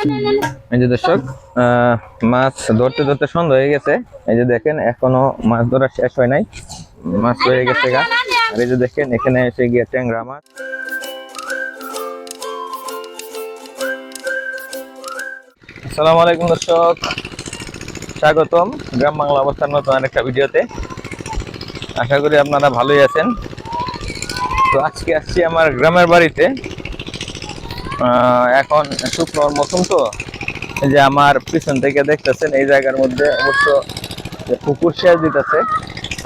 এই যে দর্শক মাছ ধরতে ধরতে সন্ধ্যা হয়ে গেছে। এই যে দেখেন, এখনও মাছ ধরা শেষ হয় নাই। মাছ হয়ে গেছে গা। আর এই যে দেখেন, এখানে এসে গিয়ে ট্যাংরা মাছ। আসসালামু আলাইকুম দর্শক। স্বাগতম। গ্রাম বাংলা অবস্থান নতুন আরেকটা ভিডিওতে। আশা করি আপনারা ভালোই আছেন। তো আজকে আসছি আমার গ্রামের বাড়িতে। এখন শুকনোর মৌসুম তো। যে আমার পিছন থেকে দেখতেছেন, এই জায়গার মধ্যে অবশ্য পুকুর শেষ দিতেছে,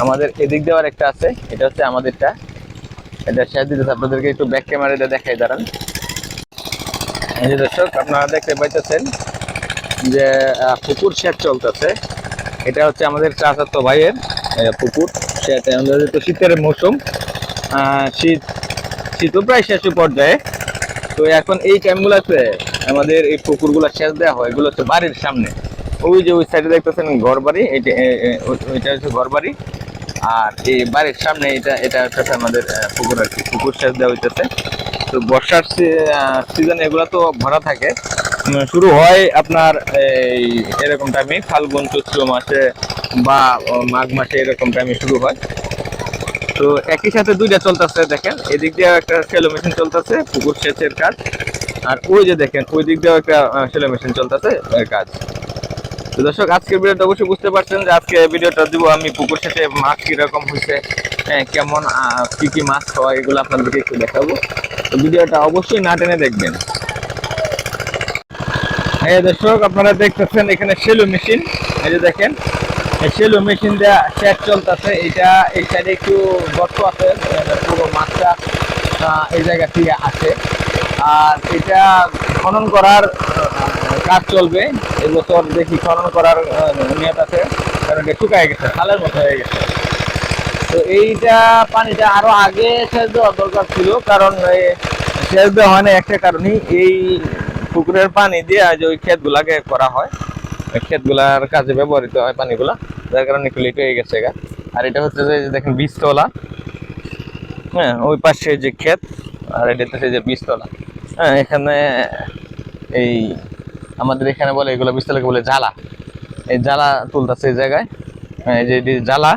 আমাদের এদিক দেওয়ার একটা আছে, এটা হচ্ছে আমাদেরটা। এটা সেচ দিতেছে, আপনাদেরকে একটু ব্যাক ক্যামেরাটা দেখাই দাঁড়ান। দর্শক, আপনারা দেখতে পাইতেছেন যে পুকুর সেচ চলতেছে। এটা হচ্ছে আমাদের চাচাতো ভাইয়ের পুকুর সেচ। আমাদের তো শীতের মৌসুম। শীত শীতও প্রায় শেষ পর্যায়ে। তো এখন এই টাইমগুলোতে আমাদের এই পুকুরগুলো সেচ দেওয়া হয়, এগুলো হচ্ছে বাড়ির সামনে। ওই যে ওই সাইডে দেখতেছেন ঘর বাড়ি ওইটা হচ্ছে ঘর বাড়ি আর এই বাড়ির সামনে এটা এটা হচ্ছে আমাদের পুকুর আর কি, পুকুর সেচ দেওয়া হইতেছে। তো বর্ষার সিজন এগুলো তো ভরা থাকে। শুরু হয় আপনার এই, এরকম টাইমে ফাল্গুন, চৈত্র মাসে বা মাঘ মাসে এরকম টাইমে শুরু হয়। তো একই সাথে দুইটা চলতেছে দেখেন। এদিক দিয়ে একটা সেলো মেশিন চলতেছে পুকুর সেচের কাজ। আর ওই যে দেখেন ওই দিক দিয়েও একটা সেলো মেশিন চলতেছে কাজ। তো দর্শক আজকের ভিডিওটা অবশ্যই বুঝতে পারছেন যে আজকে ভিডিওটা দিব আমি পুকুর সেচে মাছ কীরকম হয়েছে হ্যাঁ, কেমন কি কি মাছ হয় এগুলো আপনাদেরকে একটু দেখাবো। তো ভিডিওটা অবশ্যই না টেনে দেখবেন। এই দর্শক আপনারা দেখতেছেন এখানে সেলো মেশিন এই যে দেখেন সেলো মেশিন দেওয়া সেট চলতেছে। এটা এই সাইডে একটু গর্ত আছে পুরো মাছটা এই জায়গা আসে। আর এটা খনন করার কাজ চলবে। এবছর দেখি খনন করার নিয়ত আছে, কারণ এটা শুকায় গেছে, খালের মতো হয়ে গেছে। তো এইটা পানিটা আরও আগে সেচ দেওয়া দরকার ছিল, কারণ সেচ দেওয়া হয় না একটা কারণেই এই পুকুরের পানি দিয়ে যে ওই ক্ষেতগুলাকে করা হয়। ক্ষেতগুলার কাজে ব্যবহৃত হয় পানিগুলা যার কারণে একটু হয়ে গেছে আর এটা হচ্ছে যে দেখেন বীজতলা। হ্যাঁ ওই পাশে যে ক্ষেত আর এটা হচ্ছে যে বীজতলা। হ্যাঁ এখানে এই আমাদের এখানে বলে এগুলো বীজতলাকে বলে জ্বালা। এই জ্বালা তুলতেছে এই জায়গায়। হ্যাঁ, এই যে জ্বালা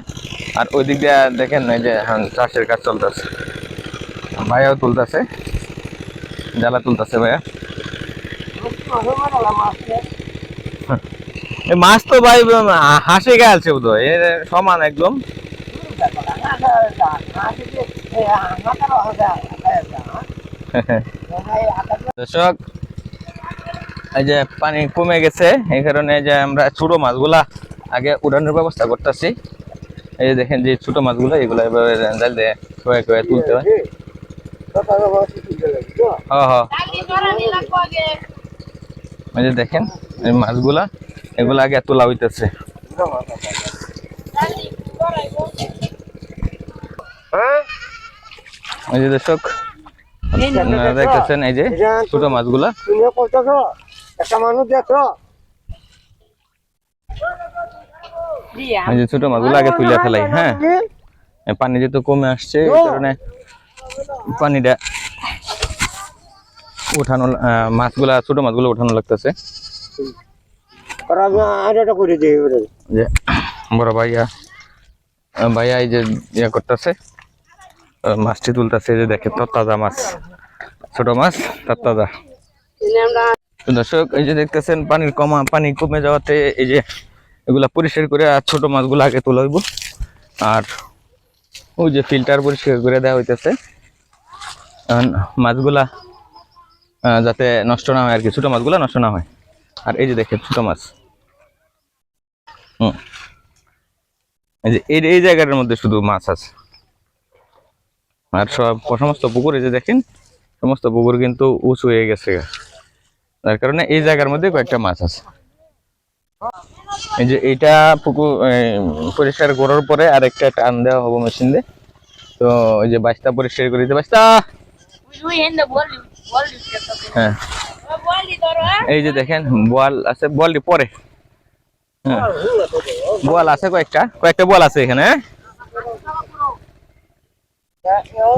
আর ওই দিক দিয়ে দেখেন এই যে হ্যাঁ, চাষের কাজ চলতেছে। ভাইয়াও তুলতেছে। জ্বালা তুলতেছে ভাইয়া। মাছ তো ভাই হাসে গেছে বোধ হয় এর সমান একদম। দর্শক এই যে পানি কমে গেছে এই কারণে যে আমরা ছোট মাছগুলা আগে উড়ানোর ব্যবস্থা করতেছি। এই যে দেখেন যে ছোট মাছগুলো এগুলো এভাবে জাল দিয়ে কয়ে কয়ে তুলতে হয়। হ্যাঁ হ্যাঁ। এই যে দেখেন এই মাছগুলা এগুলা আগে তোলা হইতেছে এই যে দর্শক আপনারা দেখতেছেন এই যে ছোট মাছগুলা। একটা মানুষ দেখো। এই যে ছোট মাছগুলো আগে তুলে ফেলাই হ্যাঁ। পানি যেহেতু কমে আসছে এই কারণে পানিটা উঠানো মাছগুলা ছোট মাছগুলো উঠানো লাগতেছে। যে বড় ভাইয়া ভাইয়া এই যে ইয়ে করতেছে মাছটি তুলতেছে যে দেখে তত্তাজা মাছ ছোট মাছ তত্তাজা তো দর্শক এই যে দেখতেছেন পানির কমা পানি কমে যাওয়াতে এই যে এগুলা পরিষ্কার করে আর ছোট মাছগুলো আগে তোলা হইব। আর ওই যে ফিল্টার পরিষ্কার করে দেওয়া হইতেছে। মাছগুলা যাতে নষ্ট না হয় আর কি। ছোট মাছগুলা নষ্ট না হয়। আর এই যে দেখেন, ছোট মাছ। হুম। এই যে, এই এই জায়গাটার মধ্যে শুধু মাছ আছে। আর সব, সমস্ত পুকুর, এই যে দেখেন, সমস্ত পুকুর কিন্তু উঁচু হয়ে গেছে। তার কারণে এই জায়গার মধ্যে কয়েকটা মাছ আছে। এই যে এইটা পুকুর পরিষ্কার করার পরে আর একটা টান দেওয়া হব মেশিন দিয়ে। তো ওই যে বাস্তা পরিষ্কার করে দিতে বাস্তা। হ্যাঁ। এই যে দেখেন বল আছে বলটি পরে। হ্যাঁ। বল আছে কয়েকটা কয়েকটা বল আছে এখানে হ্যাঁ?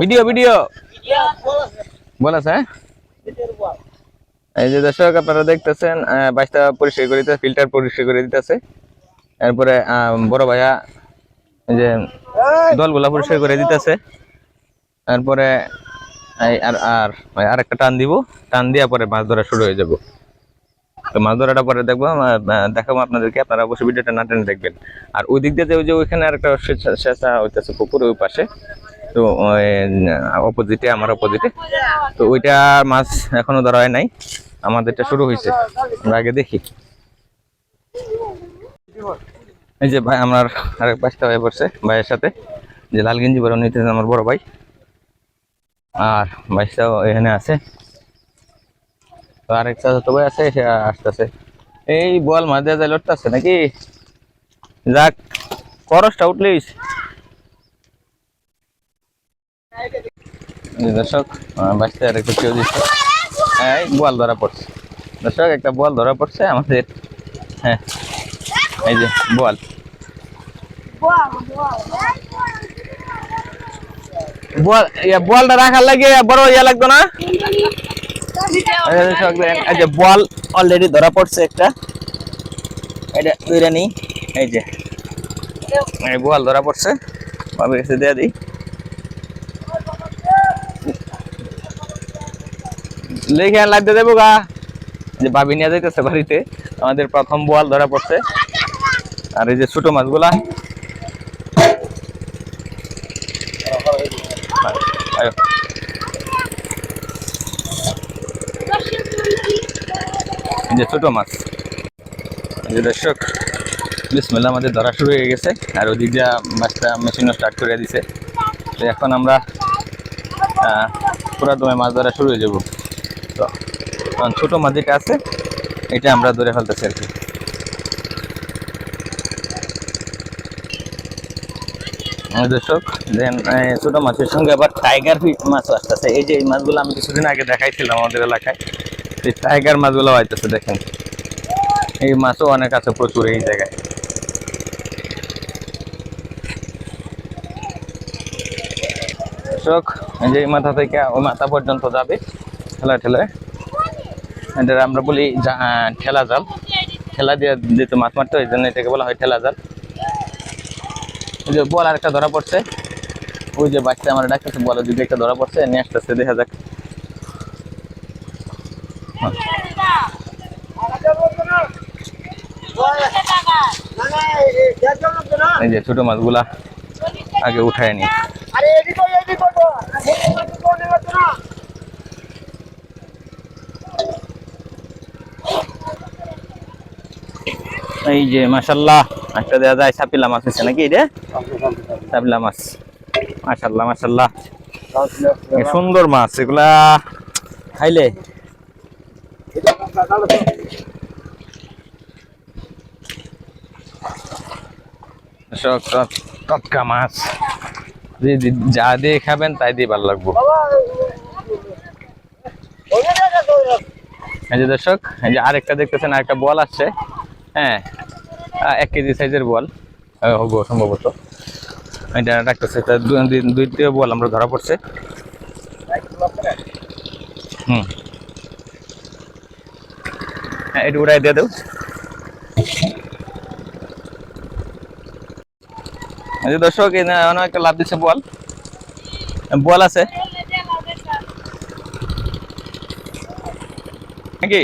Video video. বল আছে হ্যাঁ। এই যে দর্শক, আপনারা দেখতেছেন বাইশটা পরিষ্কার করে দিতে ফিল্টার পরিষ্কার করে দিতেছে। এরপরে বড় ভাইয়া যে দলগুলা পরিষ্কার করে দিতেছে। তারপরে আর আর, ওই আরেকটা টান দিব, টান দিয়া পরে মাছ ধরা শুরু হয়ে যাব। তো মাছ ধরাটা পরে দেখব দেখাবো আপনাদেরকে, আপনারা অবশ্যই ভিডিওটা না টেনে দেখবেন। আর ওই দিক দিয়ে যে ওই যে ওইখানে আরেকটা সেচা হইতেছে পুকুর ওই পাশে, তো অপোজিটে আমার অপোজিটে তো ওইটা মাছ এখনও ধরা হয় নাই, আমাদেরটা শুরু হয়েছে আমরা আগে দেখি। এই যে ভাই, আমার আরেক ভাই পড়ছে ভাইয়ের সাথে। যে লাল গেঞ্জি পরে নিতে আমার বড় ভাই। আর বাইশটাও এখানে আছে। তো আরেক চাচা ভাই আছে, সে আসতেছে। এই বল দেওয়া যায় লড়তেছে নাকি? যাক, খরচটা উঠলেই এই দর্শক বাইশটা আর একটু কেউ দিচ্ছে এই বল ধরা পড়ছে। দর্শক, একটা বল ধরা পড়ছে আমাদের। হ্যাঁ এই যে বল বলটা রাখার লাগে বড় ইয়া লাগতো না? বল অলরেডি ধরা পড়ছে একটা। নেই এই যে। বল ধরা পড়ছে। ভাবে কাছে দেয়া দিই। লেখে লাগতে দেবো গা। যে ভাবি নিয়ে যাইতেছে বাড়িতে, আমাদের প্রথম বোয়াল ধরা পড়ছে। আর এই যে ছোট মাছগুলা। যে ছোট মাছ। যে দর্শক বিসমিল্লা আমাদের ধরা শুরু হয়ে গেছে। আর ওদিক দিয়ে মাছটা মেশিনও স্টার্ট করে দিছে। তো এখন আমরা পুরা দমে মাছ ধরা শুরু হয়ে যাব। তো ছোট মাছ যেটা আছে, এটা আমরা ধরে ফেলতেছি আর কি। দর্শক, দেন ছোটো মাছের সঙ্গে আবার টাইগার মাছও আসতেছে। এই যে এই মাছগুলো আমি কিছুদিন আগে দেখাইছিলাম আমাদের এলাকায়। এই টাইগার মাছগুলো আইতেছে দেখেন। এই মাছও অনেক আছে প্রচুর এই জায়গায়। এই যে মাথা থেকে ওই মাথা পর্যন্ত যাবে ঠেলা ঠেলায়। এটা আমরা বলি ঠেলা জাল। ঠেলা দিয়ে যেহেতু মাছ মারতে ওই জন্য এটাকে বলা হয় ঠেলা জাল। ওই যে বল আরেকটা ধরা পড়ছে। ওই যে বাচ্চা আমার ডাকতেছে, বলে যদি একটা ধরা পড়ছে, নিয়ে আসতেছে, দেখা যাক। এই যে ছোট মাছগুলা আগে উঠায় নি। এই যে মাশাল্লাহ একটা দেওয়া যায় সাপিলা মাছ হচ্ছে নাকি সাপিলা মাছ। মাশাল্লাহ এ সুন্দর মাছ, এগুলা খাইলে সব টটকা মাছ। যে দিয়ে খাবেন, তাই দিয়ে ভালো লাগবো। এই যে দর্শক, এই যে আরেকটা দেখতেছেন, আরেকটা বল আসছে। হ্যাঁ এক কেজি সাইজের বল। হব, সম্ভবত। এটা দু- দুই- বল আমরা ধরা পড়ছে। হুম। হ্যাঁ এটা উড়াই দিয়ে দেও। দর্শক অনেক একটা লাভ দিচ্ছে বল বল আছে। নাকি?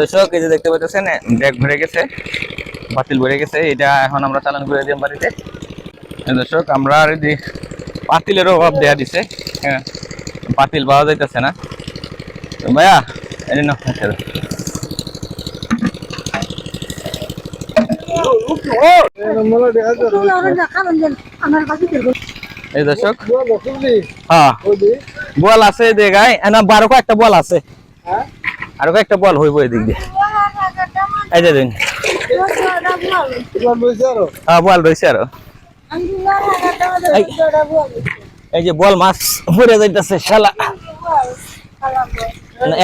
দর্শক, এই যে দেখতে পাচ্ছেন, ব্যাগ ভরে গেছে, বাতিল ভরে গেছে, এটা এখন আমরা চালান করে দিই বাড়িতে। দর্শক, আমরা আর যে পাতিলেরও অভাব দেয়া দিছে হ্যাঁ পাতিল পাওয়া যাইতেছে না। ভাইয়া, এই না এই হ্যাঁ। বল আছে দেখায় না, বারো একটা বল আছে। আরও একটা বল হইব এদিক দিয়ে। এই হ্যাঁ বল রয়েছে আরও। এই যে বল মাছ পড়ে যাইতেছে, শালা।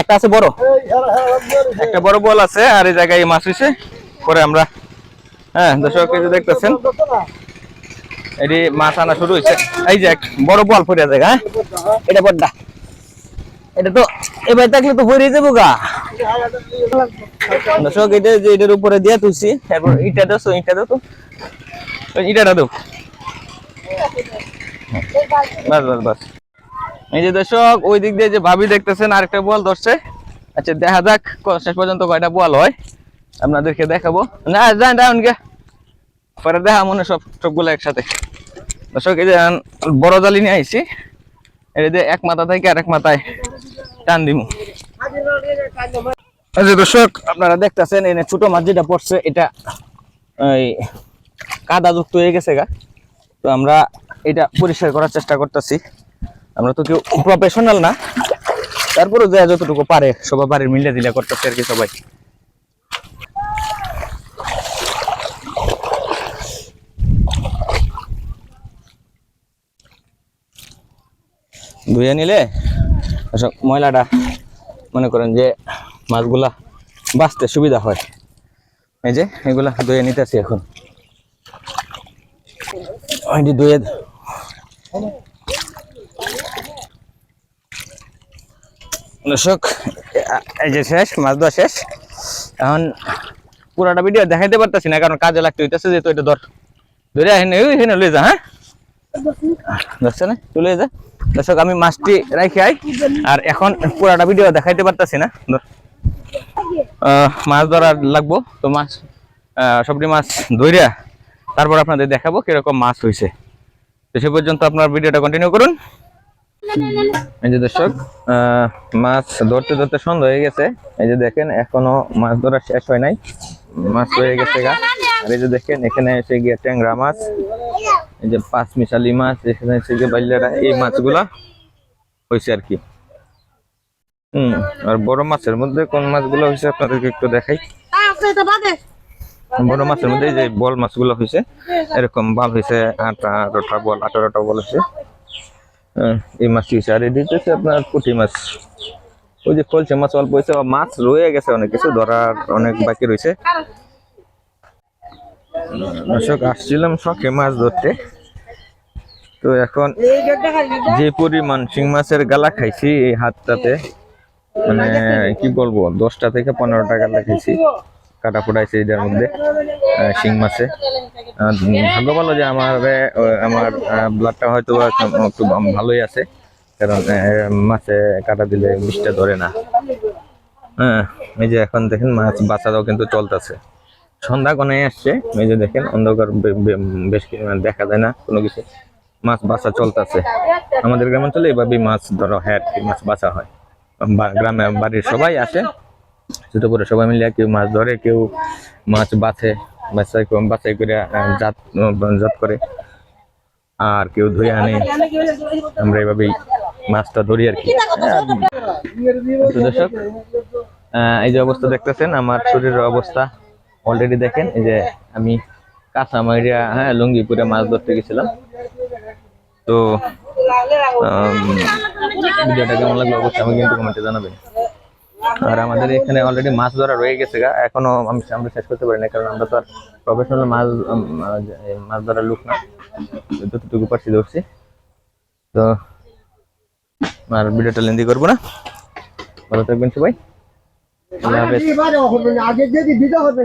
একটা আছে বড়। একটা বড় বল আছে, আর এই জায়গায় মাছ হইছে পরে আমরা হ্যাঁ দর্শক, এই যে দেখতেছেন, এটি মাছ আনা শুরু হয়েছে। এই যে বড় বল যায় হ্যাঁ? এটা এটা তো, এবার থাকলে তো যাব গা। দর্শক, এটা যে এটার উপরে দিয়ে তুলছি ইটা তো ইটা দাও তো। ইটাটা দাও। বাস বাস বাস। এই যে দর্শক, ওই দিক দিয়ে যে ভাবি দেখতেছেন, আরেকটা বল ধরছে। আচ্ছা দেখা যাক শেষ পর্যন্ত কয়টা বল হয়। আপনাদেরকে দেখাবো। না, যান ডাউন গে পরে দেখা মনে সব সবগুলো একসাথে। দর্শক, এই যে বড় জালি নিয়ে আইছি। যে এক মাথা থেকে আরেক মাথায় টান দিমু। যে দর্শক, আপনারা দেখতেছেন যে ছোট মাছ যেটা পড়ছে, এটা, এই কাদা যুক্ত হয়ে গেছে গা। তো আমরা এটা পরিষ্কার করার চেষ্টা করতেছি। আমরা তো কেউ প্রফেশনাল না। তারপরে যে যতটুকু পারে, সবাই বাড়ির মিলে দিলে করতেছে আর কি সবাই। ধুয়ে নিলে সব ময়লাটা মনে করেন যে মাছগুলা বাঁচতে সুবিধা হয়। এই যে এগুলা ধুয়ে নিতেছি এখন। ধুয়ে দর্শক এই যে শেষ, মাছ ধোয়া শেষ। এখন পুরাটা ভিডিও দেখাইতে পারতেছি না, কারণ কাজে লাগতে হইতেছে, যেহেতু এটা ধর ধরে ওই হেনে লয়ে যা হ্যাঁ? ধরছে না? তুলে যা। দর্শক, আমি মাছটি রাখি আই। আর এখন পুরাটা ভিডিও দেখাইতে পারতেছি না। মাছ ধরার লাগবো। তো মাছ সবটি মাছ ধইরা তারপর আপনাদের দেখাবো কীরকম মাছ হয়েছে তো সে পর্যন্ত আপনার ভিডিওটা কন্টিনিউ করুন। এই যে দর্শক মাছ ধরতে ধরতে সন্ধ্যা হয়ে গেছে। এই যে দেখেন, এখনও মাছ ধরা শেষ হয় নাই। মাছ হয়ে গেছে গা। আর এই যে দেখেন, এখানে এসে গিয়ে ট্যাংরা মাছ। এই যে পাঁচ মিশালি মাছ, এখানে এসে গিয়ে বাল্যারা এই মাছগুলা হয়েছে আর কি। হম, আর বড় মাছের মধ্যে কোন মাছগুলো হয়েছে আপনাদেরকে একটু দেখাই। বড় মাছের মধ্যে যে বল মাছগুলো হয়েছে এরকম বাল হয়েছে আঠারোটা বল আঠারোটা বল হয়েছে এই মাছটি হয়েছে আর এটি হচ্ছে আপনার পুঁটি মাছ। ওই যে কলছে মাছ, অল্প হয়েছে মাছ রয়ে গেছে অনেক কিছু, ধরার অনেক বাকি রয়েছে দর্শক, আসছিলাম শখে মাছ ধরতে। তো এখন যে পরিমাণ শিং মাছের গালা খাইছি এই হাতটাতে মানে কি বলব, দশটা থেকে পনেরোটা গালা খাইছি। কাটা ফুটাইছে এটার মধ্যে শিং মাছে। ভাগ্য ভালো যে আমার আমার ব্লাডটা হয়তো একটু ভালোই আছে। কারণ মাছে কাটা দিলে বিষটা ধরে না। হ্যাঁ এই যে এখন দেখেন মাছ বাচ্চারাও কিন্তু চলতেছে। সন্ধ্যা গনায় আসছে। যে দেখেন, অন্ধকার বেশ মানে দেখা যায় না, কোনো কিছু। মাছ বাঁচা চলতেছে। আমাদের গ্রামাঞ্চলে এভাবেই মাছ ধরো হয় মাছ বাঁচা হয়। গ্রামে, বাড়ির সবাই আসে। ছোট করে সবাই মিলে কেউ মাছ ধরে, কেউ মাছ বাছে, বাছাই বাছাই করে জাত জাত করে। আর কেউ ধুয়ে আনে। আমরা এভাবেই মাছটা ধরি আর কি। দর্শক এই যে অবস্থা দেখতেছেন, আমার শরীরের অবস্থা। অলরেডি দেখেন, এই যে আমি কাঁচা মাইরিয়া হ্যাঁ লুঙ্গি পরে মাছ ধরতে গেছিলাম। তো ভিডিওটা কেমন লাগল অবশ্যই আমি কিন্তু কমেন্টে জানাবেন। আর আমাদের এখানে অলরেডি মাছ ধরা রয়ে গেছে গা। এখনও আমি, আমরা শেষ করতে পারি না কারণ আমরা তো আর প্রফেশনাল মাছ মাছ ধরার লোক না। যতটুকু পারছি ধরছি। তো, আর ভিডিওটা লেন্দি করব না। ভালো থাকবেন সবাই। আগে যদি দিতে হবে